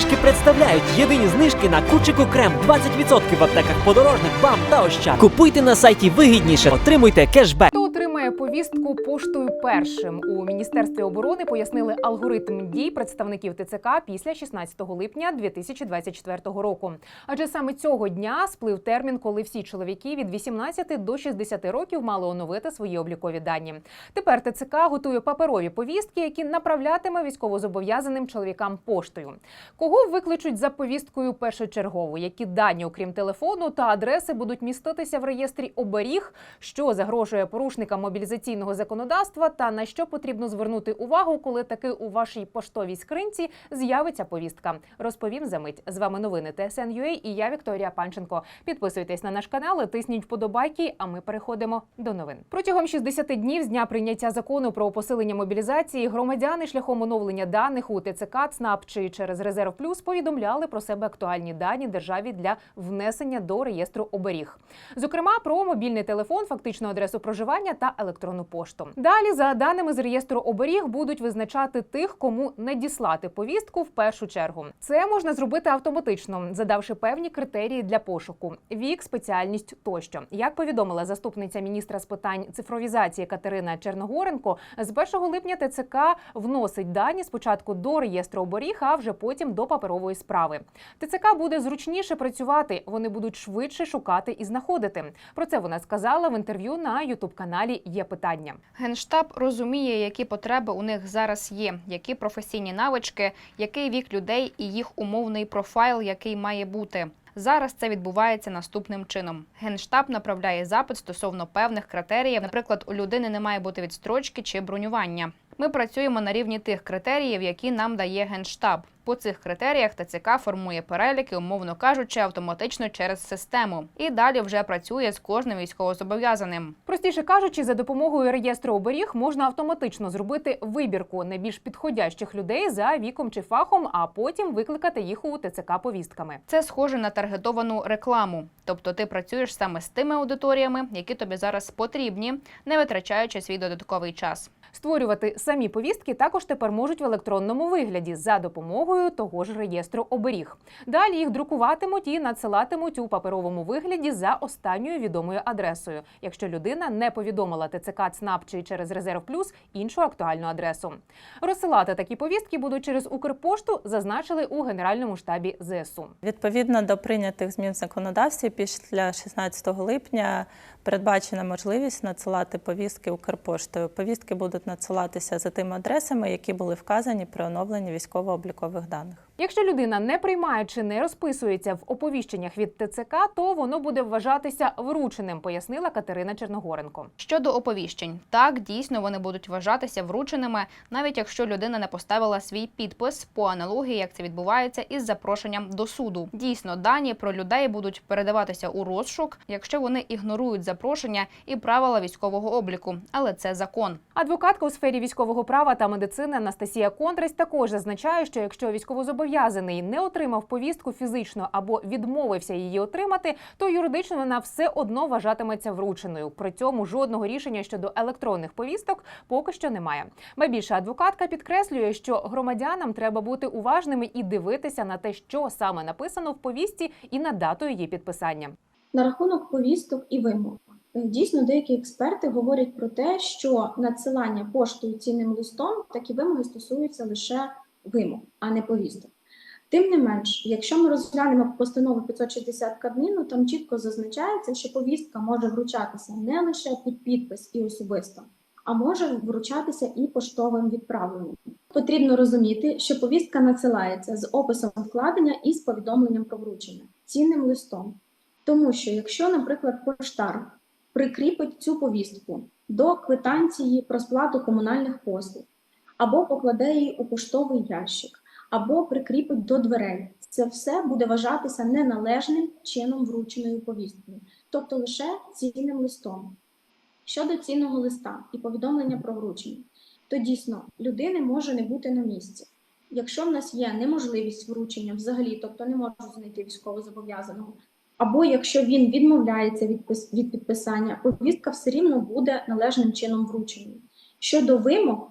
знижки представляють єдині знижки на кучику крем 20% в аптеках подорожник, бам та ощад. Купуйте на сайті вигідніше, отримуйте кешбек. Повістку поштою першим у міністерстві оборони? Пояснили алгоритм дій представників ТЦК після 16 липня 2024 року. Адже саме цього дня сплив термін, коли всі чоловіки від 18 до 60 років мали оновити свої облікові дані. Тепер ТЦК готує паперові повістки, які направлятиме військовозобов'язаним чоловікам поштою. Кого викличуть за повісткою першочергово? Які дані, окрім телефону та адреси, будуть міститися в реєстрі оберіг, що загрожує порушникам мобілізаційного законодавства, та на що потрібно звернути увагу, коли таки у вашій поштовій скринці з'явиться повістка? Розповім за мить. З вами новини ТСН.UA і я Вікторія Панченко. Підписуйтесь на наш канал, тисніть вподобайки. А ми переходимо до новин. Протягом 60 днів з дня прийняття закону про посилення мобілізації громадяни шляхом оновлення даних у ТЦК, ЦНАП чи через резерв плюс повідомляли про себе актуальні дані державі для внесення до реєстру оберіг. Зокрема, про мобільний телефон, фактичну адресу проживання та електронну пошту. Далі, за даними з реєстру оберіг, будуть визначати тих, кому надіслати повістку в першу чергу. Це можна зробити автоматично, задавши певні критерії для пошуку: вік, спеціальність тощо. Як повідомила заступниця міністра з питань цифровізації Катерина Черногоренко, з 1 липня ТЦК вносить дані спочатку до реєстру оберіг, а вже потім до паперової справи. ТЦК буде зручніше працювати. Вони будуть швидше шукати і знаходити. Про це вона сказала в інтерв'ю на ютуб каналі. Є питання. Генштаб розуміє, які потреби у них зараз є, які професійні навички, який вік людей і їх умовний профайл, який має бути. Зараз це відбувається наступним чином. Генштаб направляє запит стосовно певних критеріїв. Наприклад, у людини не має бути відстрочки чи бронювання. Ми працюємо на рівні тих критеріїв, які нам дає Генштаб. По цих критеріях ТЦК формує переліки, умовно кажучи, автоматично через систему, і далі вже працює з кожним військовозобов'язаним. Простіше кажучи, за допомогою реєстру оберіг можна автоматично зробити вибірку найбільш підходящих людей за віком чи фахом, а потім викликати їх у ТЦК повістками. Це схоже на таргетовану рекламу. Тобто ти працюєш саме з тими аудиторіями, які тобі зараз потрібні, не витрачаючи свій додатковий час. Створювати самі повістки також тепер можуть в електронному вигляді за допомогою того ж реєстру оберіг. Далі їх друкуватимуть і надсилатимуть у паперовому вигляді за останньою відомою адресою, якщо людина не повідомила ТЦК ЦНАП чи через резерв плюс іншу актуальну адресу. Розсилати такі повістки будуть через Укрпошту, зазначили у Генеральному штабі ЗСУ. Відповідно до прийнятих змін в законодавстві, після 16 липня передбачена можливість надсилати повістки Укрпоштою. Повістки будуть надсилатися за тими адресами, які були вказані при оновленні військово-облікових даних. Якщо людина не приймає чи не розписується в оповіщеннях від ТЦК, то воно буде вважатися врученим, пояснила Катерина Черногоренко. Щодо оповіщень, так дійсно вони будуть вважатися врученими, навіть якщо людина не поставила свій підпис по аналогії, як це відбувається із запрошенням до суду. Дійсно, дані про людей будуть передаватися у розшук, якщо вони ігнорують запрошення і правила військового обліку, але це закон. Адвокатка у сфері військового права та медицини Анастасія Контрась також зазначає, що якщо військовозобов'язаний не отримав повістку фізично або відмовився її отримати, то юридично вона все одно вважатиметься врученою. При цьому жодного рішення щодо електронних повісток поки що немає. Ба більше адвокатка підкреслює, що громадянам треба бути уважними і дивитися на те, що саме написано в повістці, і на дату її підписання. На рахунок повісток і вимог. Дійсно, деякі експерти говорять про те, що надсилання поштою цінним листом такі вимоги стосуються лише вимог, а не повісток. Тим не менш, якщо ми розглянемо постанову 560 Кабміну, там чітко зазначається, що повістка може вручатися не лише під підпис і особисто, а може вручатися і поштовим відправленням. Потрібно розуміти, що повістка надсилається з описом вкладення і з повідомленням про вручення цінним листом. Тому що, якщо, наприклад, поштар прикріпить цю повістку до квитанції про сплату комунальних послуг, або покладе її у поштовий ящик, або прикріпить до дверей, це все буде вважатися неналежним чином врученою повісткою, тобто лише цінним листом. Щодо цінного листа і повідомлення про вручення, то дійсно людини може не бути на місці. Якщо в нас є неможливість вручення взагалі, тобто не можу знайти військовозобов'язаного, або якщо він відмовляється від, підписання, повістка все рівно буде належним чином врученою. Щодо вимог,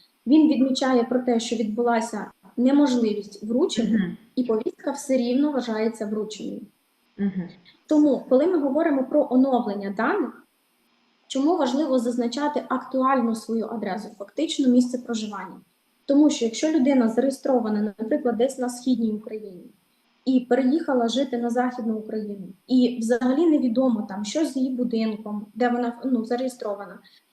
Він відмічає про те, що відбулася неможливість вручення, і повістка все рівно вважається врученою. Тому, коли ми говоримо про оновлення даних, чому важливо зазначати актуальну свою адресу, фактично місце проживання? Тому що якщо людина зареєстрована, наприклад, десь на східній Україні і переїхала жити на Західну Україну, і взагалі невідомо там, що з її будинком, де вона ну, зареєстрована,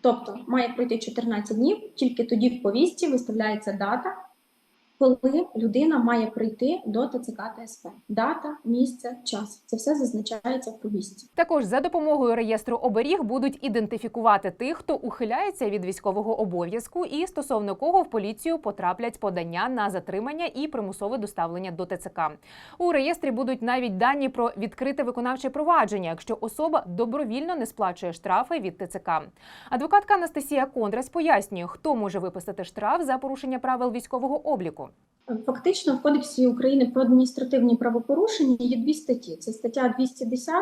Тобто має пройти 14 днів, тільки тоді в повістці виставляється дата, коли людина має прийти до ТЦК та СП. Дата, місце, час. Це все зазначається в повістці. Також за допомогою реєстру оберіг будуть ідентифікувати тих, хто ухиляється від військового обов'язку, і стосовно кого в поліцію потраплять подання на затримання і примусове доставлення до ТЦК. У реєстрі будуть навіть дані про відкрите виконавче провадження, якщо особа добровільно не сплачує штрафи від ТЦК. Адвокатка Анастасія Кондрас пояснює, хто може виписати штраф за порушення правил військового обліку. Фактично, в Кодексі України про адміністративні правопорушення є дві статті: це стаття 210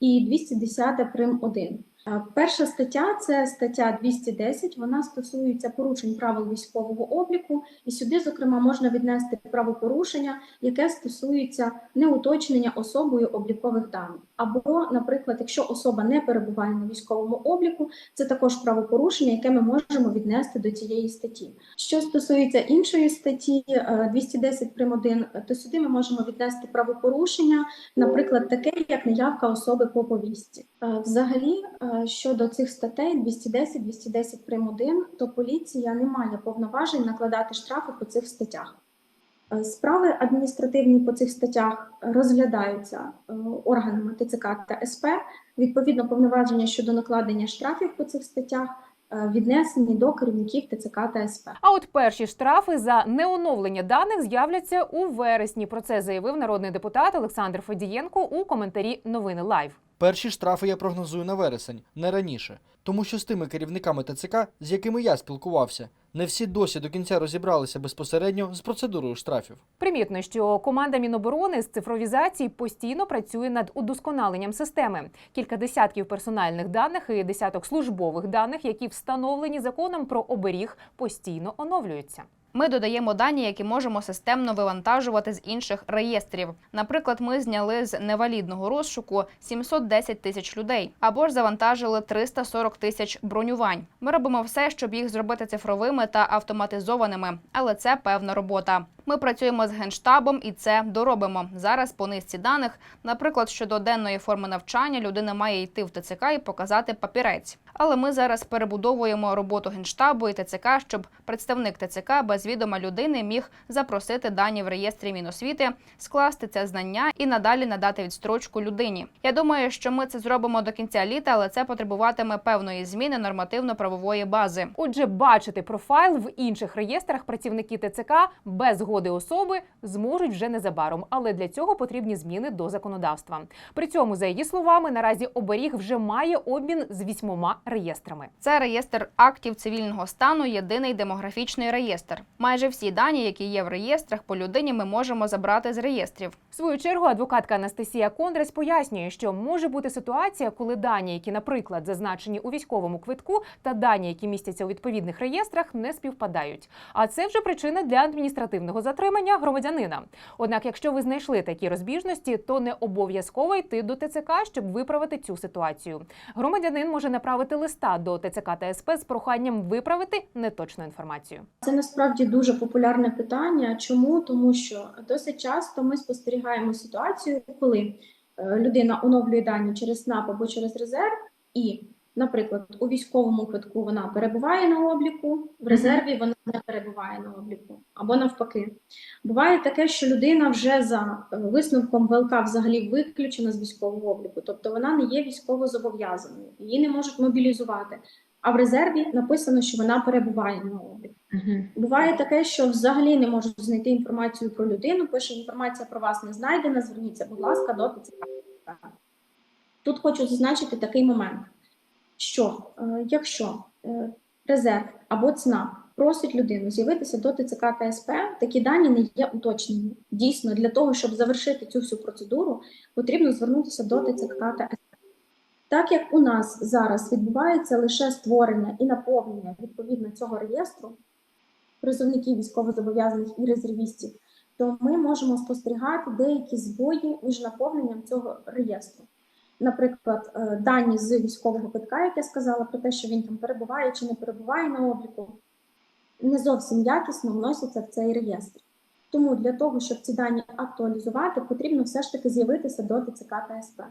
і 210 прим. 1. Е, Перша стаття це стаття 210. Вона стосується порушень правил військового обліку, і сюди, зокрема, можна віднести правопорушення, яке стосується неуточнення особою облікових даних. Або, наприклад, якщо особа не перебуває на військовому обліку, це також правопорушення, яке ми можемо віднести до цієї статті. Що стосується іншої статті е, 210 прим. 1, то сюди ми можемо віднести правопорушення, наприклад, таке, як неявка особи по повістці. Е, Взагалі, е, щодо цих статей 210, 210 прим. 1, то поліція не має повноважень накладати штрафи по цих статтях. Е, Справи адміністративні по цих статтях розглядаються е, органами ТЦК та СП. Відповідно, повноваження щодо накладення штрафів по цих статтях віднесені до керівників ТЦК та СП. А от перші штрафи за неоновлення даних з'являться у вересні. Про це заявив народний депутат Олександр Федієнко у коментарі Новини Лайв. Перші штрафи я прогнозую на вересень, не раніше. Тому що з тими керівниками ТЦК, з якими я спілкувався, не всі досі до кінця розібралися безпосередньо з процедурою штрафів. Примітно, що команда Міноборони з цифровізації постійно працює над удосконаленням системи. Кілька десятків персональних даних і десяток службових даних, які встановлені законом про оберіг, постійно оновлюються. Ми додаємо дані, які можемо системно вивантажувати з інших реєстрів. Наприклад, ми зняли з невалідного розшуку 710 тисяч людей або ж завантажили 340 тисяч бронювань. Ми робимо все, щоб їх зробити цифровими та автоматизованими, але це певна робота. Ми працюємо з генштабом і це доробимо. Зараз по низці даних, наприклад, щодо денної форми навчання, людина має йти в ТЦК і показати папірець. Але ми зараз перебудовуємо роботу генштабу і ТЦК, щоб представник ТЦК без відома людини міг запросити дані в реєстрі Міносвіти, скласти це знання і надалі надати відстрочку людині. Я думаю, що ми це зробимо до кінця літа, але це потребуватиме певної зміни нормативно-правової бази. Отже, бачити профайл в інших реєстрах працівники ТЦК без згоди особи зможуть вже незабаром, але для цього потрібні зміни до законодавства. При цьому, за її словами, наразі оберіг вже має обмін з вісьмома реєстрами. Це реєстр актів цивільного стану, єдиний демографічний реєстр. Майже всі дані, які є в реєстрах по людині, ми можемо забрати з реєстрів. В свою чергу адвокатка Анастасія Кондрес пояснює, що може бути ситуація, коли дані, які, наприклад, зазначені у військовому квитку, та дані, які містяться у відповідних реєстрах, не співпадають. А це вже причина для адміністративного затримання громадянина. Однак, якщо ви знайшли такі розбіжності, то не обов'язково йти до ТЦК, щоб виправити цю ситуацію. Громадянин може направити листа до ТЦК та СП з проханням виправити неточну інформацію. Це насправді дуже популярне питання. Чому? Тому що досить часто ми спостерігаємо ситуацію, коли е, людина оновлює дані через СНАП або через резерв, і, наприклад, у військовому квитку вона перебуває на обліку, в резерві вона не перебуває на обліку, або навпаки. Буває таке, що людина вже за е, висновком ВЛК взагалі виключена з військового обліку, тобто вона не є військово зобов'язаною, її не можуть мобілізувати. А в резерві написано, що вона перебуває на обліку. Буває таке, що взагалі не можуть знайти інформацію про людину. Пише інформація про вас не знайдена. Зверніться, будь ласка, до ТЦК. Тут хочу зазначити такий момент, що е, якщо е, резерв або ЦНАП просить людину з'явитися до ТЦК та СП, такі дані не є уточнені. Дійсно, для того, щоб завершити цю всю процедуру, потрібно звернутися до ТЦК та СП. Так як у нас зараз відбувається лише створення і наповнення відповідно цього реєстру призовників військовозобов'язаних і резервістів, то ми можемо спостерігати деякі збої між наповненням цього реєстру. Наприклад, е, дані з військового квитка, як я сказала, про те, що він там перебуває чи не перебуває на обліку, не зовсім якісно вносяться в цей реєстр. Тому для того, щоб ці дані актуалізувати, потрібно все ж таки з'явитися до ТЦК та СП.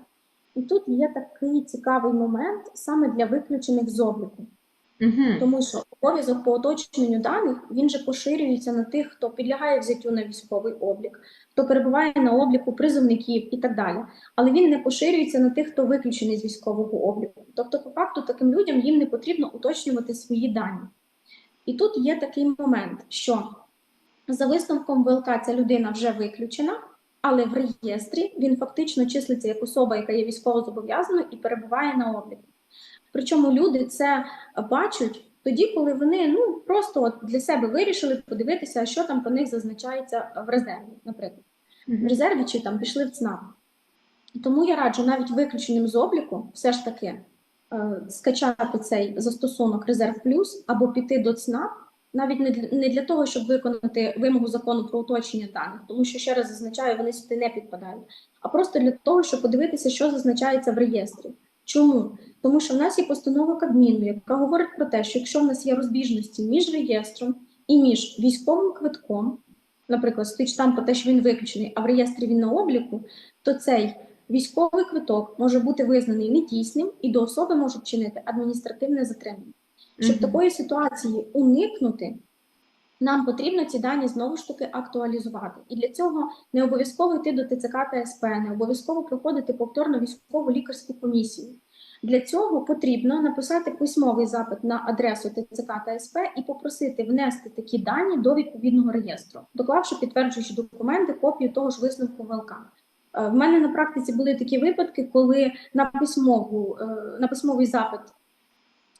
І тут є такий цікавий момент саме для виключених з обліку. Тому що обов'язок по уточненню даних він же поширюється на тих, хто підлягає взяттю на військовий облік, хто перебуває на обліку призовників і так далі. Але він не поширюється на тих, хто виключений з військового обліку. Тобто, по факту, таким людям їм не потрібно уточнювати свої дані. І тут є такий момент, що за висновком ВЛК ця людина вже виключена, але в реєстрі він фактично числиться як особа, яка є військовозобов'язаною і перебуває на обліку. Причому люди це бачать тоді, коли вони ну просто от для себе вирішили подивитися, що там про них зазначається в резерві, наприклад, в резерві чи там пішли в ЦНАП. Тому я раджу навіть виключеним з обліку все ж таки е, скачати цей застосунок Резерв Плюс або піти до ЦНАП, навіть не для, не для того, щоб виконати вимогу закону про уточнення даних, тому що ще раз зазначаю, вони сюди не підпадають, а просто для того, щоб подивитися, що зазначається в реєстрі. Чому? Тому що в нас є постанова Кабміну, яка говорить про те, що якщо в нас є розбіжності між реєстром і між військовим квитком, наприклад, стоїть там про те, що він виключений, а в реєстрі він на обліку, то цей військовий квиток може бути визнаний недійсним і до особи можуть чинити адміністративне затримання. Щоб Мгм. такої ситуації уникнути, нам потрібно ці дані знову ж таки актуалізувати. І для цього не обов'язково йти до ТЦК та СП, не обов'язково проходити повторно військову лікарську комісію. Для цього потрібно написати письмовий запит на адресу ТЦК та СП і попросити внести такі дані до відповідного реєстру, доклавши підтверджуючі документи, копію того ж висновку ВЛК. Е, В мене на практиці були такі випадки, коли на письмову е, на письмовий запит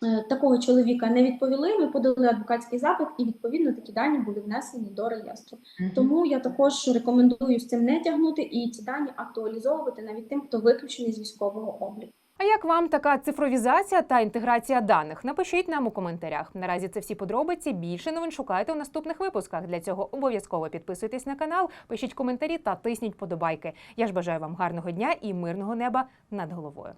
е, такого чоловіка не відповіли. Ми подали адвокатський запит, і відповідно такі дані були внесені до реєстру. Тому я також рекомендую з цим не тягнути і ці дані актуалізовувати навіть тим, хто виключений з військового обліку. А як вам така цифровізація та інтеграція даних? Напишіть нам у коментарях. Наразі це всі подробиці. Більше новин шукайте у наступних випусках. Для цього обов'язково підписуйтесь на канал, пишіть коментарі та тисніть подобайки. Я ж бажаю вам гарного дня і мирного неба над головою.